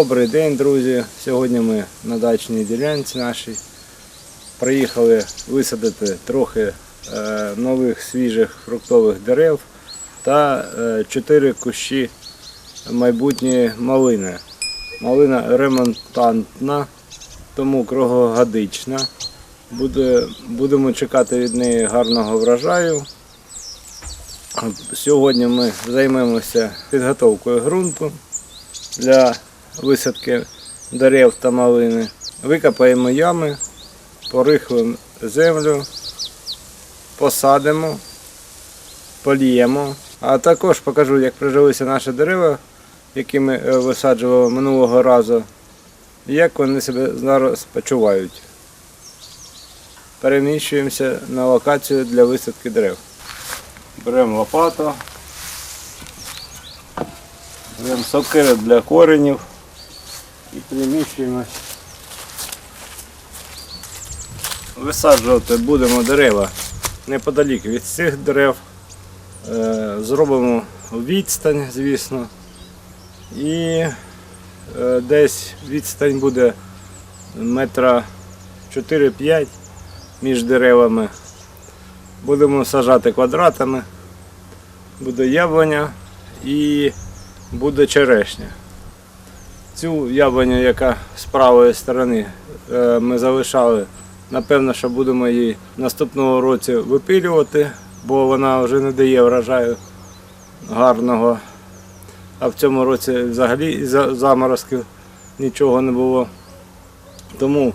Добрий день, друзі. Сьогодні ми на дачній ділянці нашій. Приїхали висадити трохи е, нових свіжих фруктових дерев та е, чотири кущі майбутньої малини. Малина ремонтантна, тому круглогодична. Будемо чекати від неї гарного врожаю. Сьогодні ми займемося підготовкою ґрунту для висадки дерев та малини. Викопаємо ями, порихлимо землю, посадимо, поліємо. А також покажу, як прижилися наші дерева, які ми е, висаджували минулого разу, і як вони себе зараз почувають. Переміщуємося на локацію для висадки дерев. Беремо лопату. Беремо сокири для коренів і переміщуємось. Висаджувати будемо дерева неподалік від цих дерев. Е, Зробимо відстань, звісно. І е, десь відстань буде метра 4-5 між деревами. Будемо сажати квадратами. Буде яблуня і буде черешня. Цю яблуню, яка з правої сторони е, ми залишали, напевно, що будемо її наступного році випилювати, бо вона вже не дає врожаю гарного. А в цьому році взагалі заморозків нічого не було. Тому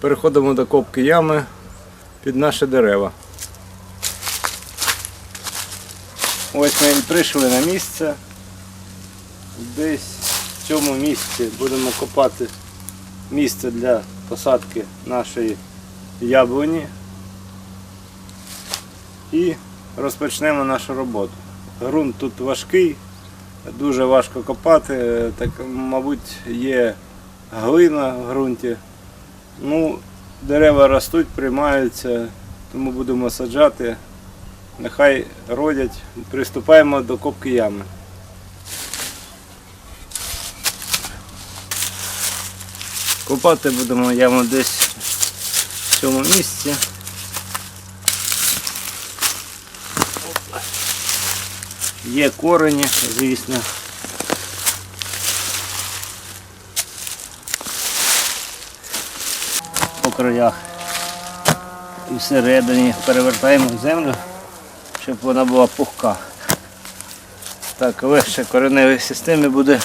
переходимо до копки ями під наші дерева. Ось ми прийшли на місце. Десь в цьому місці будемо копати місце для посадки нашої яблуні і розпочнемо нашу роботу. Грунт тут важкий, дуже важко копати, так, мабуть, є глина в ґрунті. Ну, дерева ростуть, приймаються, тому будемо саджати. Нехай родять. Приступаємо до копки ями. Копати будемо яму десь в цьому місці. Є корені, звісно. По краях і всередині перевертаємо землю, щоб вона була пухка. Так легше кореневій системі буде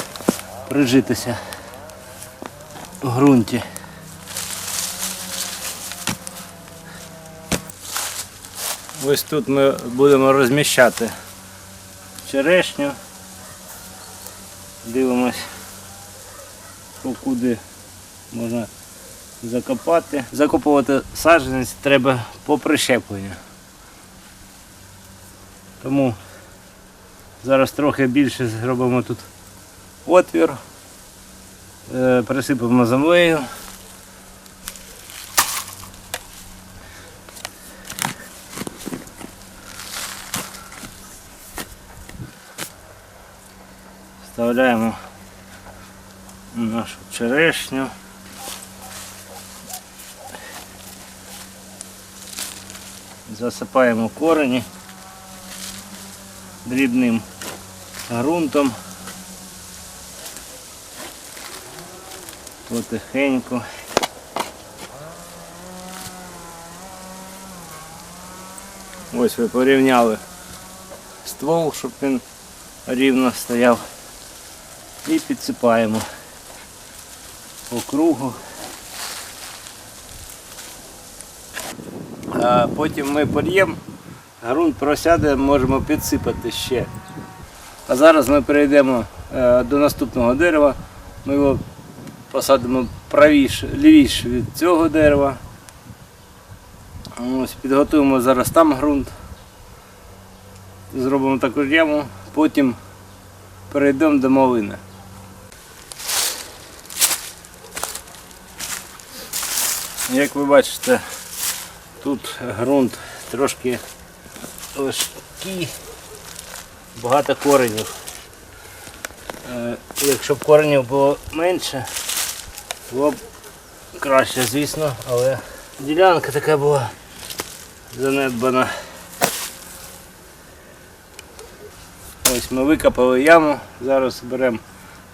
прижитися ґрунті. Ось тут ми будемо розміщати черешню. Дивимось, куди можна закопати. Закопувати саджанець треба по прищепленню. Тому зараз трохи більше зробимо тут отвір, е, присипемо землею. Вставляємо нашу черешню. Засипаємо корені дрібним ґрунтом. Потихеньку. Ось ви порівняли ствол, щоб він рівно стояв. І підсипаємо по кругу. А потім ми польємо, ґрунт просяде, можемо підсипати ще. А зараз ми перейдемо е, до наступного дерева. Ми його посадимо правіше, лівіше від цього дерева. Ось, підготуємо зараз там ґрунт. Зробимо таку яму, потім перейдемо до малини. Як ви бачите, тут ґрунт трошки важкий, багато коренів. Е, Якщо б коренів було менше, було б краще, звісно, але ділянка така була занедбана. Ось ми викопали яму, зараз беремо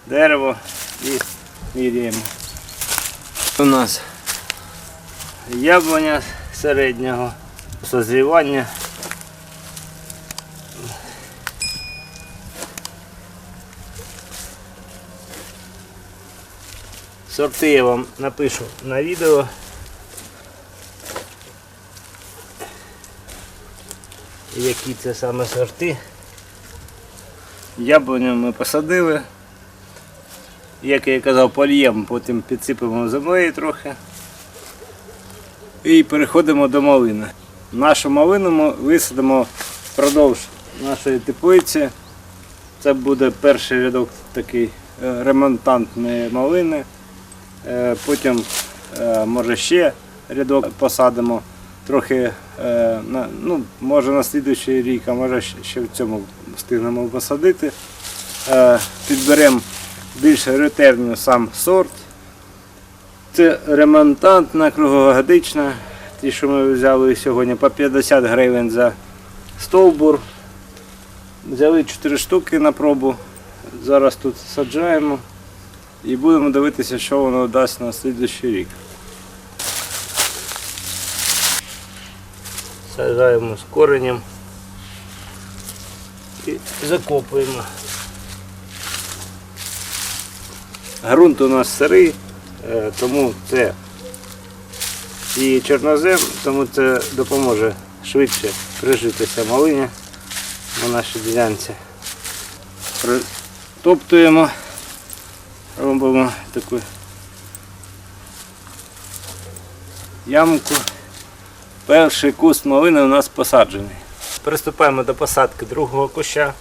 дерево і міряємо. У нас яблуня середнього созрівання. Сорти я вам напишу на відео. Які це саме сорти. Яблуню ми посадили. Як я казав, польємо, потім підсипемо землею трохи. І переходимо до малини. Нашу малину ми висадимо впродовж нашої теплиці. Це буде перший рядок такий е, ремонтантної малини. Е, Потім е, може ще рядок посадимо. Трохи, е, ну, може на слідуючий рік, а може ще в цьому встигнемо посадити. Підберемо більш ретельно сам сорт. Це ремонтантна, круглогодична. Ті, що ми взяли сьогодні по 50 гривень за стовбур. Взяли 4 штуки на пробу. Зараз тут саджаємо і будемо дивитися, що воно дасть на слідуючий рік. Саджаємо з коренем і закопуємо. Грунт у нас сирий, е, тому це і чорнозем, тому це допоможе швидше прижитися малині на нашій ділянці. Притоптуємо, робимо таку ямку. Перший куст малини у нас посаджений. Приступаємо до посадки другого куща.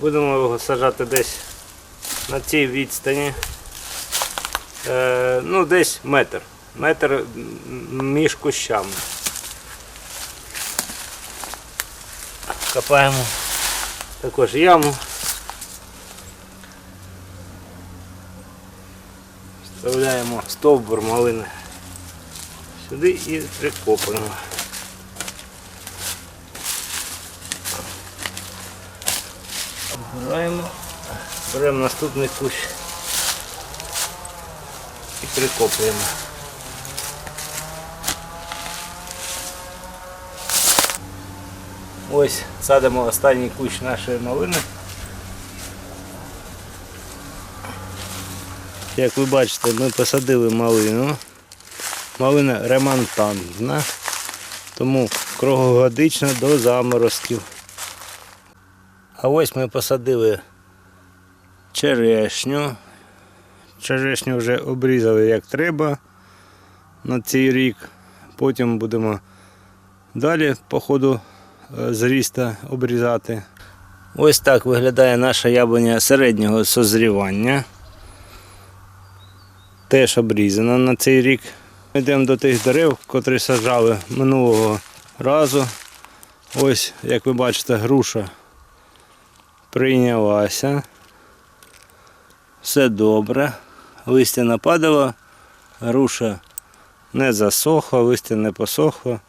Будемо його саджати десь на цій відстані. Е, ну, десь метр. Метр між кущами. Копаємо також яму. Вставляємо стовбур малини сюди і прикопуємо. Обираємо, беремо наступний кущ і прикопуємо. Ось садимо останній кущ нашої малини. Як ви бачите, ми посадили малину. Малина ремонтантна, тому круглогодична до заморозків. А ось ми посадили черешню. Черешню вже обрізали як треба на цей рік. Потім будемо далі по ходу е, зріста обрізати. Ось так виглядає наша яблуня середнього созрівання. Теж обрізана на цей рік. Йдемо до тих дерев, котрі саджали минулого разу. Ось, як ви бачите, груша прийнялася. Все добре. Листя нападало, груша не засохла, листя не посохло,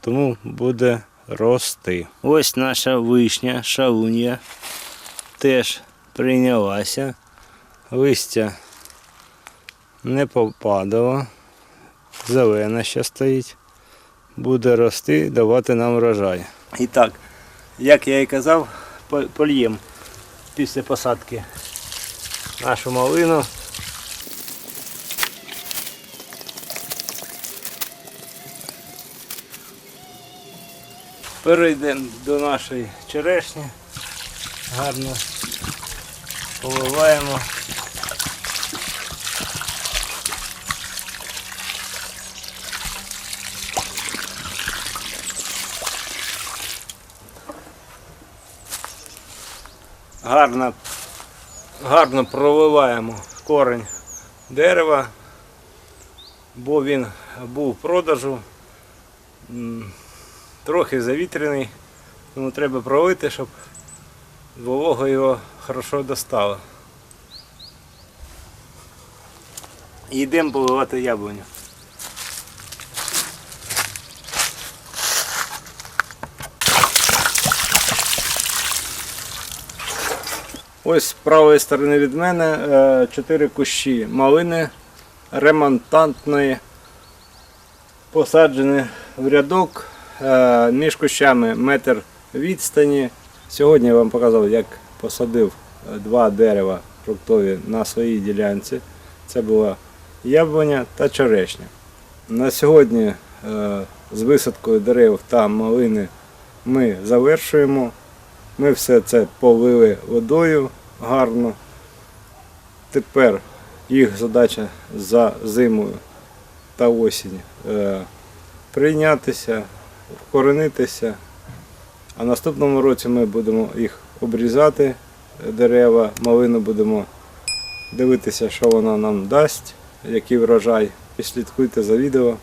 тому буде рости. Ось наша вишня, шалунья, теж прийнялася. Листя не попадало. Зелена ще стоїть. Буде рости, давати нам врожай. І так, як я і казав, польємо після посадки нашу малину. Перейдемо до нашої черешні. Гарно поливаємо. гарно гарно проливаємо корень дерева, бо він був в продажу, трохи завітряний, тому треба пролити, щоб волога його хорошо достала. Йдемо поливати яблуню. Ось з правої сторони від мене е, чотири кущі малини ремонтантної, посаджені в рядок е, між кущами метр відстані. Сьогодні я вам показав, як посадив е, два дерева фруктові на своїй ділянці. Це була яблуня та черешня. На сьогодні е, з висадкою дерев та малини ми завершуємо. Ми все це полили водою гарно. Тепер їх задача за зимою та осінь е, прийнятися, вкоренитися. А наступному році ми будемо їх обрізати, дерева, малину будемо дивитися, що вона нам дасть, який врожай. Підслідкуйте за відео,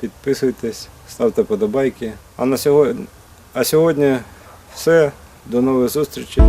підписуйтесь, ставте подобайки. А на сьогодні, а сьогодні все. До нових зустрічей.